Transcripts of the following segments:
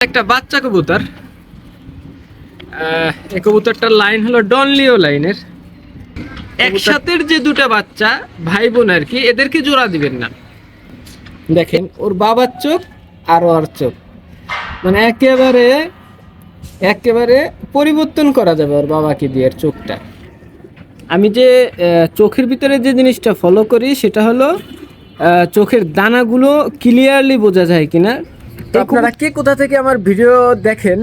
একটা বাচ্চা কবুতর। এই কবুতরটার লাইন হলো ডনলিও লাইনের একসাথের যে দুটো বাচ্চা ভাই বোন আর কি এদেরকে জোড়া দিবেন না। দেখেন ওর বাবার চোখ আর ওর চোখ। মানে একেবারে একেবারে পরিবর্তন করা যাবে ওর বাবাকে দিয়ে চোখটা। আমি যে চোখের ভিতরে যে জিনিসটা ফলো করি সেটা হলো আহ, চোখের দানাগুলো ক্লিয়ারলি বোঝা যায় কিনা। আপনারা কে কোথা থেকে আমার ভিডিও দেখেন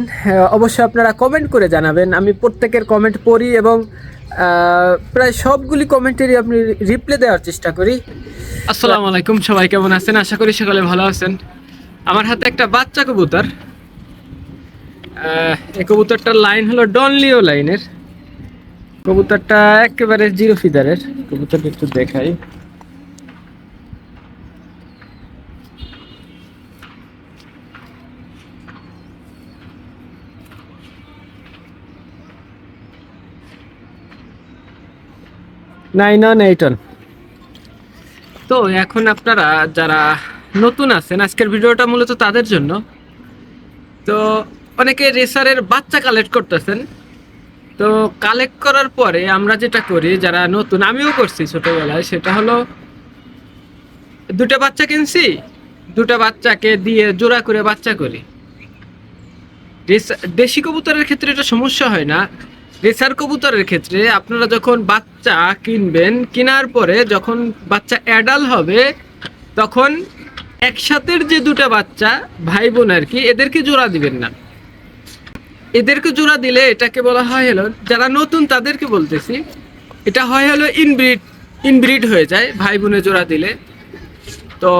অবশ্যই আপনারা কমেন্ট করে জানাবেন। আমি প্রত্যেকের কমেন্ট পড়ি এবং প্রায় সবগুলি কমেন্টেরই আপনি রিপ্লাই দেওয়ার চেষ্টা করি। আসসালামু আলাইকুম সবাই কেমন আছেন? আশা করি সকলে ভালো আছেন। আমার হাতে একটা বাচ্চা কবুতর। এই কবুতরটার লাইন হলো ডনলিও লাইনের কবুতরটা একেবারে জিরো ফিদারের কবুতরটা একটু দেখাই। নাইন এইট তো এখন আপনারা যারা নতুন আছেন, আজকের ভিডিওটা মূলত তাদের জন্য। তো অনেকে রেসারের বাচ্চা কালেক্ট করতেছেন। তো কালেক্ট করার পরে আমরা যেটা করি, যারা নতুন, আমিও করছি ছোটবেলায়, সেটা হলো দুটো বাচ্চা কিনছি, দুটো বাচ্চাকে দিয়ে জোড়া করে বাচ্চা করি। দেশি কবুতরের ক্ষেত্রে এটা সমস্যা হয় না। রেসার কবুতরের ক্ষেত্রে আপনারা যখন বাচ্চা কিনবেন, কেনার পরে যখন বাচ্চা অ্যাডাল হবে, তখন একসাথের যে দুটো বাচ্চা ভাই বোন আর কি, এদেরকে জোড়া দিবেন না। এদেরকে জোড়া দিলে এটাকে বলা হয় হলো, যারা নতুন তাদেরকে বলতেছি, এটা হয় হলো ইনব্রিড ইনব্রিড হয়ে যায় ভাই বোনে জোড়া দিলে। তো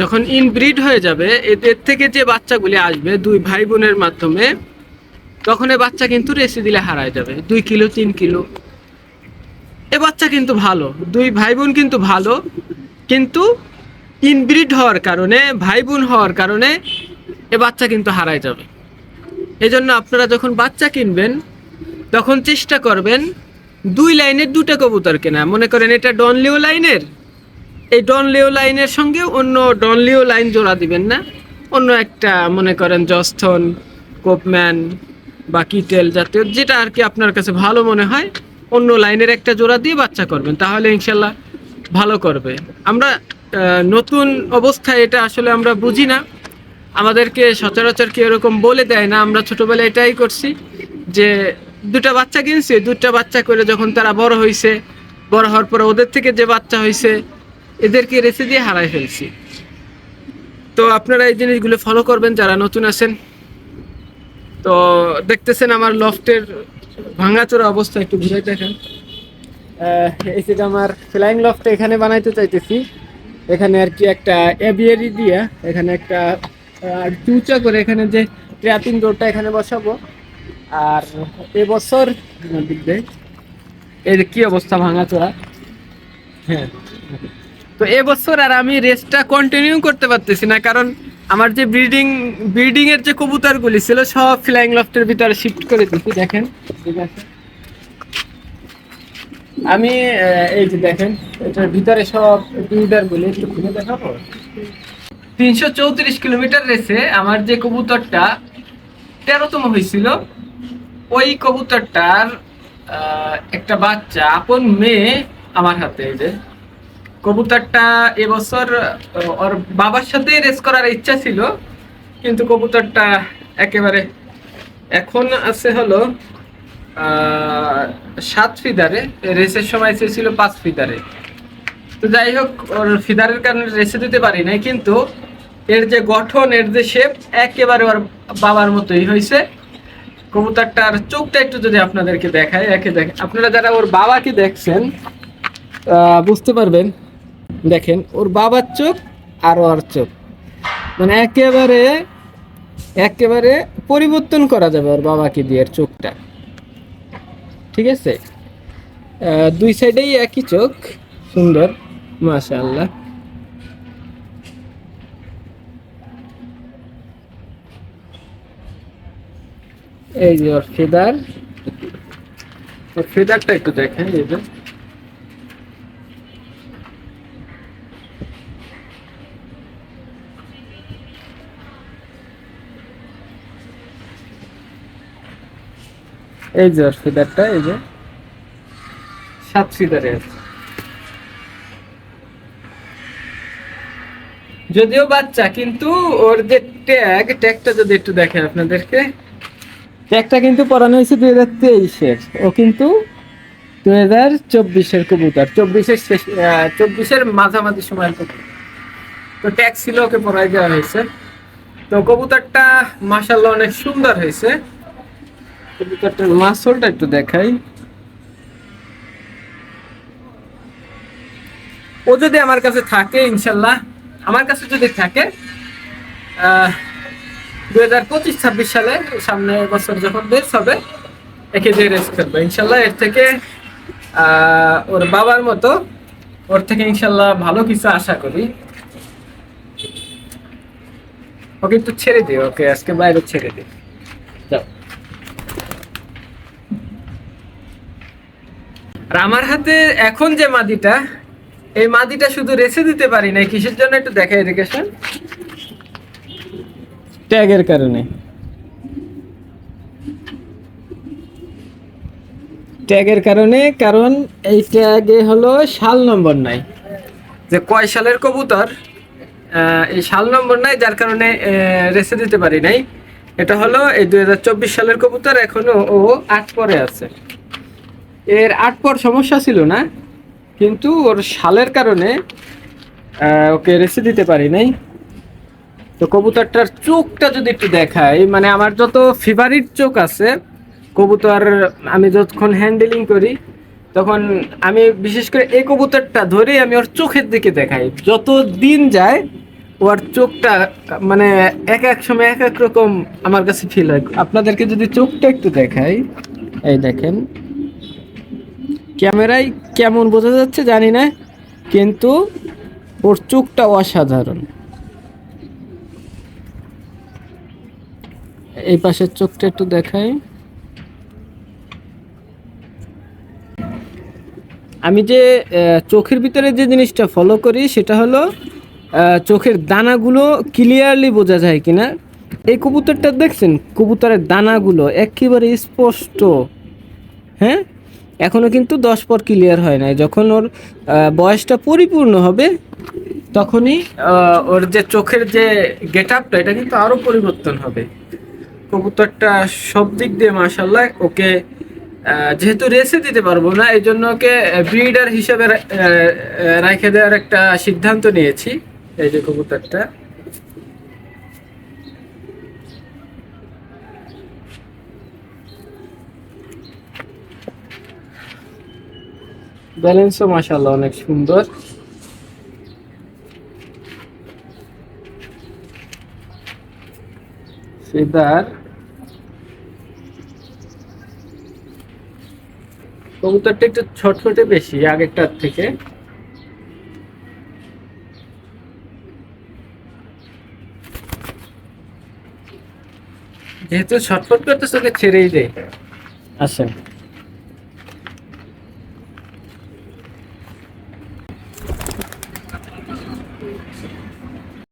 যখন ইনব্রিড হয়ে যাবে এদের থেকে যে বাচ্চাগুলি আসবে দুই ভাই বোনের মাধ্যমে তখন এ বাচ্চা কিন্তু রেসি দিলে হারায় যাবে। দুই কিলো, তিন কিলো। এ বাচ্চা কিন্তু ভালো। দুই ভাই বোন কিন্তু ভালো। কিন্তু ইনব্রিড হওয়ার কারণে ভাই বোন হওয়ার কারণে এ বাচ্চা কিন্তু হারায় যাবে। এই জন্য আপনারা যখন বাচ্চা কিনবেন, তখন চেষ্টা করবেন দুই লাইনের দুটো কবুতর কেনা। মনে করেন এটা ডনলিও লাইনের? এই ডনলিও লাইনের সঙ্গে অন্য ডনলিও লাইন জোড়া দিবেন না। অন্য একটা, মনে করেন জস্থন কোপম্যান বা কিটেল জাতীয়, যেটা আর কি আপনার কাছে ভালো মনে হয়, অন্য লাইনের একটা জোড়া দিয়ে বাচ্চা করবেন, তাহলে ইনশাল্লাহ ভালো করবে। আমরা নতুন অবস্থায় এটা আসলে আমরা বুঝি না। আমাদেরকে সচরাচর কেউ এরকম বলে দেয় না, আমরা ছোটবেলায় এটাই করছি যে দুটা বাচ্চা কিনছি, দুটা বাচ্চা করে যখন তারা বড় হয়েছে বড় হওয়ার পরে ওদের থেকে যে বাচ্চা হয়েছে এদেরকে রেসে দিয়ে হারাই ফেলছি। তো আপনারা এই জিনিসগুলো ফলো করবেন, যারা নতুন আছেন তো দেখতেছেন আমার লফটের ভাঙাচোরা অবস্থা, একটু ঘুরে দেখেন। এই যেটা আমার ফ্লাইং লফটে এখানে বানাইতে চাইতেছি, এখানে আর কি একটা এবিয়ারি দিয়া, এখানে একটা আর চুচা করে এখানে যে ট্র্যাপিং ডোরটা এখানে বসাবো। আর এবছর, এই যে কি অবস্থা ভাঙাচোরা? হ্যাঁ। তো এবছর আর আমি রেসটা কন্টিনিউ করতে পারতেছি না, কারণ আমার যে ব্রিডিং ব্রিডিং এর যে কবুতরগুলি ছিল সব ফ্লাইং লফটের ভিতরে শিফট করে দিচ্ছি দেখেন, ঠিক আছে? আমি এই যে দেখেন, এটার ভিতরে সব ব্রিডার গুলি একটু খুলে দেখাবো? তিনশো চৌত্রিশ কিলোমিটার রেসে আমার যে কবুতরটা তেরোতম হয়েছিল, ওই কবুতরটার একটা বাচ্চা আপন মেয়ে আমার হাতে, এই যে। কবুতরটা এবছর ওর বাবার সাথে রেস করার ইচ্ছা ছিল, কিন্তু কবুতরটা একেবারে এখন আছে হলো সাত ফিদারে রেসের সময় ছিল পাঁচ ফিদারে তো যাই হোক, ওর ফিদারের কারণে রেসে দিতে পারি নাই, কিন্তু এর যে গঠন, এর যে শেপ একেবারে ওর বাবার মতোই হয়েছে। কবুতরটার চোখটা একটু যদি আপনাদেরকে দেখায় একে দেখেন আপনারা যারা ওর বাবাকে দেখছেন বুঝতে পারবেন দেখেন, ওর বাবার চোখ আর ওর চোখ। মানে একেবারে একেবারে পরিবর্তন করা যাবে ওর বাবাকে দিয়ে এর চোখটা। ঠিক আছে? দুই সাইডেই একই চোখ। সুন্দর, মাশাআল্লাহ। এই যে ওর ফেদার। ওর ফেদারটা একটু দেখেন, এই যে। এই যে ফিদারটা এই যে। সাত ফিদারে যদিও বাচ্চা কিন্তু ওর যে ট্যাগ ট্যাগটা যদি একটু দেখেন আপনাদেরকে। ট্যাগটা কিন্তু পড়ানো হয়েছে দুই হাজার তেইশের। ও কিন্তু দুই হাজার চব্বিশের কবুতর। চব্বিশের শেষ চব্বিশের মাঝামাঝি সময়ের কবুতর। তো ট্যাগ ছিল ওকে পড়াই দেওয়া হয়েছে। তো কবুতরটা মাসাল্লাহ অনেক সুন্দর হয়েছে। মাসলটা একটু দেখাই। ও যদি আমার কাছে থাকে, ইনশাল্লাহ, আমার কাছে যদি থাকে হাজার পঁচিশ, ছাব্বিশ সালে, সামনে বছর যখন বেশ হবে, একে দিয়ে রেস করব। ইনশাল্লাহ এর থেকে ওর বাবার মতো, ওর থেকে ইনশাল্লাহ ভালো কিছু আশা করি। ওকে একটু ছেড়ে দিও, ওকে, আজকে বাইরে ছেড়ে দিই। আর আমার হাতে এখন যে মাদিটা এই মাদিটা শুধু রেসে দিতে পারি না কিসের জন্য একটু দেখা এডুকেশন ট্যাগের কারণে। ট্যাগের কারণে কারণ এই ট্যাগে হলো সাল নম্বর নাই। যে কয় সালের কবুতর আহ, এই সাল নম্বর নাই যার কারণে রেসে দিতে পারি নাই। এটা হলো এই দুই হাজার চব্বিশ সালের কবুতর এখনও ও আট পরে আছে। এর আট পর সমস্যা ছিল না, কিন্তু ওর সালের কারণে ওকে রেসে দিতে পারি নাই। তো কবুতরটার চোখটা যদি একটু দেখাই মানে আমার যত ফেভারিট চোখ আছে, কবুতর আমি যতক্ষণ হ্যান্ডেলিং করি, তখন আমি বিশেষ করে এই কবুতরটা ধরেই আমি ওর চোখের দিকে দেখাই। যত দিন যায়, ওর চোখটা মানে এক এক সময় এক এক রকম আমার কাছে ফিল হয়। আপনাদেরকে যদি চোখটা একটু দেখাই, এই দেখেন ক্যামেরায় কেমন বোঝা যাচ্ছে জানি না, কিন্তু ওর চোখটা অসাধারণ। এই পাশের চোখটা একটু দেখাই। আমি যে চোখের ভিতরে যে জিনিসটা ফলো করি, সেটা হলো চোখের দানাগুলো ক্লিয়ারলি বোঝা যায় কিনা। এই কবুতরটা দেখছেন? কবুতরের দানাগুলো একেবারে স্পষ্ট। হ্যাঁ? এখনও কিন্তু দশ পর ক্লিয়ার হয় নাই। যখন ওর বয়সটা পরিপূর্ণ হবে, তখনই ওর যে চোখের যে গেট আপটা এটা কিন্তু আরও পরিবর্তন হবে। কবুতরটা সব দিক দিয়ে মাসাল্লাহ ওকে যেহেতু রেসে দিতে পারব না এই জন্য ওকে ব্রিডার হিসেবে রেখে দেওয়ার একটা সিদ্ধান্ত নিয়েছি, এই যে কবুতরটা। ব্যালেন্সও মাসাল্লাহ অনেক সুন্দর। ফেদার কবুতরটা একটু ছটফটে বেশি আগেরটার থেকে। যেহেতু ছটফট করতেছে ওকে ছেড়েই দেয় আসেন